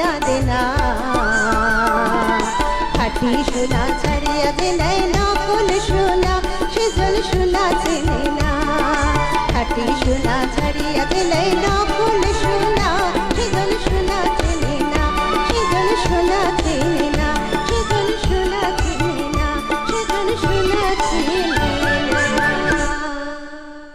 না দেনা। খাটি সোনা ছাড়িয়া দেনায় নকল সোনা সেজল সোনা চেনে না। খাটি সোনা ছাড়িয়া দেনায় নকল সোনা সেজল সোনা চেনে না সেজল সোনা চেনে